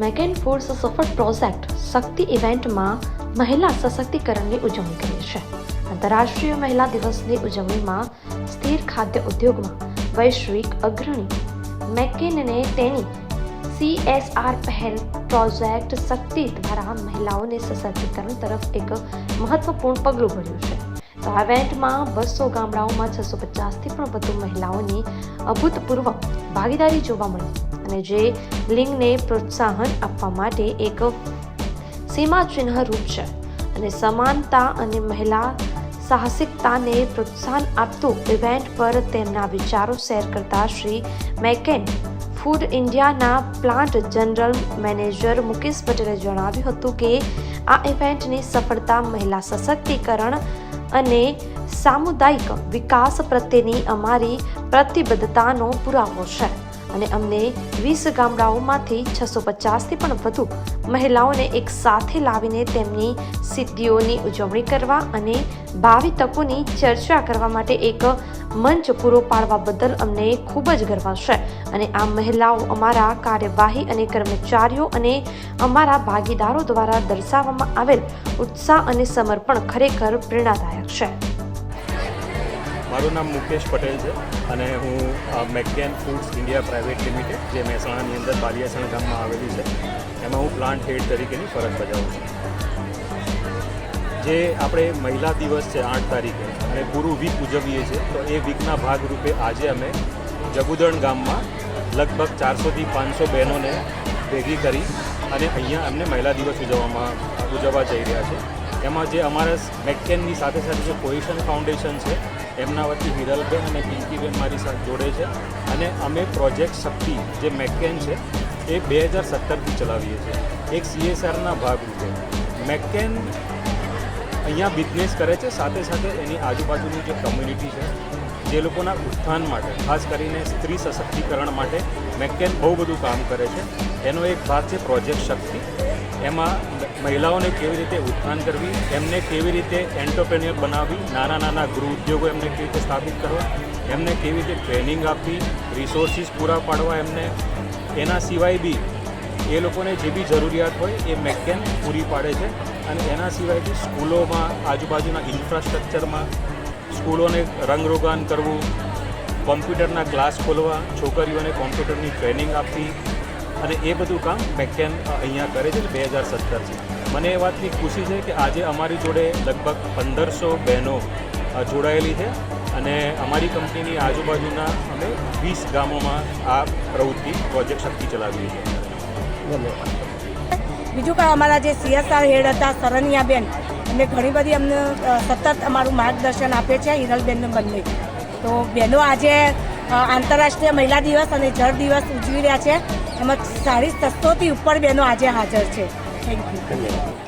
Mac and force સફળ project Shakti ઇવેન્ટમાં મહિલા સશક્તિકરણની ઉજવણી કરી છે. આંતરરાષ્ટ્રીય મહિલા દિવસની ઉજવણીમાં સ્થિર ખાદ્ય ઉદ્યોગમાં વૈશ્વિક અગ્રણી મેકેનને તેની સીએસઆર પહેલ પ્રોજેક્ટ શક્તિ દ્વારા મહિલાઓને સશક્તિકરણ તરફ એક મહત્વપૂર્ણ પગલું ભર્યું છે. તો આ ઇવેન્ટમાં બસો ગામડાઓમાં છસો પચાસથી પણ વધુ મહિલાઓની અભૂતપૂર્વ ભાગીદારી જોવા મળી. અને જે લિંગને પ્રોત્સાહન આપવા માટે એક સીમાચિહ્ન રૂપ છે. અને સમાનતા અને મહિલા સાહસિકતાને પ્રોત્સાહન આપતું ઇવેન્ટ પર તેમના વિચારો શેર કરતા શ્રી મેકેન ફૂડ ઇન્ડિયાના પ્લાન્ટ જનરલ મેનેજર મુકેશ પટેલે જણાવ્યું હતું કે આ ઇવેન્ટની સફળતા, મહિલા સશક્તિકરણ અને સામુદાયિક વિકાસ પ્રત્યેની અમારી પ્રતિબદ્ધતાનો પુરાવો છે. અને અમને વીસ ગામડાઓમાંથી છસો પચાસથી પણ વધુ મહિલાઓને એક સાથે લાવીને તેમની સિદ્ધિઓની ઉજવણી કરવા અને ભાવિ તકોની ચર્ચા કરવા માટે એક મંચ પૂરો પાડવા બદલ અમને ખૂબ જ ગર્વ છે. અને આ મહિલાઓ અમારા કાર્યવાહી અને કર્મચારીઓ અને અમારા ભાગીદારો દ્વારા દર્શાવવામાં આવેલ ઉત્સાહ અને સમર્પણ ખરેખર પ્રેરણાદાયક છે. મારું નામ મુકેશ પટેલ છે અને હું McCain foods India private limited, જે મહેસાણાની અંદર બાલિયાસણ ગામમાં આવેલી છે, એમાં હું પ્લાન્ટ હેડ તરીકેની ફરજ બજાવું છું. જે આપણે મહિલા દિવસ છે આઠ તારીખે અને પૂરું વીક ઉજવીએ છીએ, તો એ વીકના ભાગરૂપે આજે અમે જગુદણ ગામમાં લગભગ ચારસોથી પાંચસો બહેનોને ભેગી કરી અને અહીંયા અમને મહિલા દિવસ ઉજવવામાં, ઉજવવા જઈ રહ્યા છે એમાં જે અમારા મેકેનની સાથે સાથે જે પોઝિશન ફાઉન્ડેશન છે, એમના વતી હિરલબેન અને પિંકીબેન મારી સાથે જોડે છે. અને અમે પ્રોજેક્ટ શક્તિ જે મેકેન છે, એ બે હજાર સત્તરથી ચલાવીએ છીએ. એક સીએસઆરના ભાગરૂપે. મેકેન અહીંયા બિઝનેસ કરે છે, સાથે સાથે એની આજુબાજુની જે કમ્યુનિટી છે, જે લોકોના ઉત્થાન માટે, ખાસ કરીને સ્ત્રી સશક્તિકરણ માટે મેકેન બહુ બધું કામ કરે છે. એનો એક ભાગ છે પ્રોજેક્ટ શક્તિ. એમાં મહિલાઓને કેવી રીતે ઉત્થાન કરવી, એમને કેવી રીતે એન્ટરપ્રેન્યોર બનાવવી, નાના નાના ગૃહ ઉદ્યોગો એમને કેવી રીતે સ્થાપિત કરવા, એમને કેવી રીતે ટ્રેનિંગ આપવી રિસોર્સિસ પૂરા પાડવા એમને, એના સિવાય બી એ લોકોને જે બી જરૂરિયાત હોય એ મેકેન પૂરી પાડે છે અને એના સિવાય બી સ્કૂલોમાં, આજુબાજુના ઇન્ફ્રાસ્ટ્રક્ચરમાં સ્કૂલોને રંગરોગાન કરવું કોમ્પ્યુટરના ક્લાસ ખોલવા, છોકરીઓને કોમ્પ્યુટરની ટ્રેનિંગ આપવી અને એ બધું કામ મેકેન અહીંયા કરે છે બે હજાર સત્તરથી મને એ વાતની ખુશી છે કે આજે અમારી જોડે લગભગ પંદરસો બહેનો જોડાયેલી છે અને અમારી કંપનીની આજુબાજુના અમે વીસ ગામોમાં આ પ્રવૃત્તિ, પ્રોજેક્ટ શક્તિ ચલાવીએ છીએ. બીજું કાંઈ અમારા જે સીએસઆર હેડ હતા, સરનિયાબેન, એમને ઘણી બધી અમને સતત અમારું માર્ગદર્શન આપે છે, હિરલબેનને બંને. તો બહેનો આજે આંતરરાષ્ટ્રીય મહિલા દિવસ અને જળ દિવસ ઉજવી રહ્યા છે. એમાં સાડી સસ્તોથી ઉપર બહેનો આજે હાજર છે. Thank you